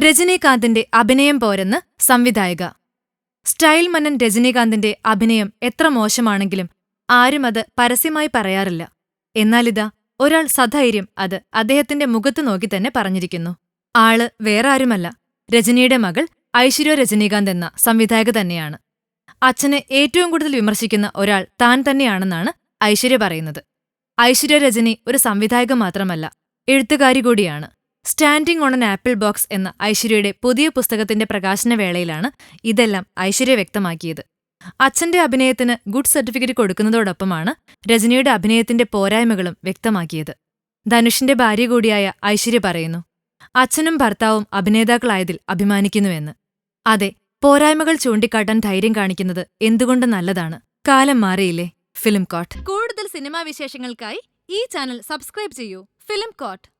രജനീകാന്തിന്റെ അഭിനയം പോരെന്ന് സംവിധായക. സ്റ്റൈൽ മന്നൻ രജനീകാന്തിന്റെ അഭിനയം എത്ര മോശമാണെങ്കിലും ആരും അത് പരസ്യമായി പറയാറില്ല. എന്നാലിതാ ഒരാൾ സധൈര്യം അത് അദ്ദേഹത്തിന്റെ മുഖത്തു നോക്കി തന്നെ പറഞ്ഞിരിക്കുന്നു. ആൾ വേറെ ആരുമല്ല രജനിയുടെ മകൾ ഐശ്വര്യ രജനീകാന്ത് എന്ന സംവിധായക തന്നെയാണ്. അച്ഛനെ ഏറ്റവും കൂടുതൽ വിമർശിക്കുന്ന ഒരാൾ താൻ തന്നെയാണെന്നാണ് ഐശ്വര്യ പറയുന്നത്. ഐശ്വര്യ രജനി ഒരു സംവിധായക മാത്രമല്ല എഴുത്തുകാരി കൂടിയാണ്. Standing on an apple box എന്ന ഐശ്വര്യയുടെ പുതിയ പുസ്തകത്തിന്റെ പ്രകാശനവേളയിലാണ് ഇതെല്ലാം ഐശ്വര്യ വ്യക്തമാക്കിയത്. അച്ഛന്റെ അഭിനയത്തിന് ഗുഡ് സർട്ടിഫിക്കറ്റ് കൊടുക്കുന്നതോടൊപ്പമാണ് രജനിയുടെ അഭിനയത്തിന്റെ പോരായ്മകളും വ്യക്തമാക്കിയത്. ധനുഷിന്റെ ഭാര്യ കൂടിയായ ഐശ്വര്യ പറയുന്നു അച്ഛനും ഭർത്താവും അഭിനേതാക്കളായതിൽ അഭിമാനിക്കുന്നുവെന്ന്. അതെ പോരായ്മകൾ ചൂണ്ടിക്കാട്ടാൻ ധൈര്യം കാണിക്കുന്നത് എന്തുകൊണ്ട് നല്ലതാണ്? കാലം മാറിയില്ലേ ഫിലിം കോട്ട്. കൂടുതൽ സിനിമാ വിശേഷങ്ങൾക്കായി ഈ ചാനൽ സബ്സ്ക്രൈബ് ചെയ്യൂ ഫിലിം കോട്ട്.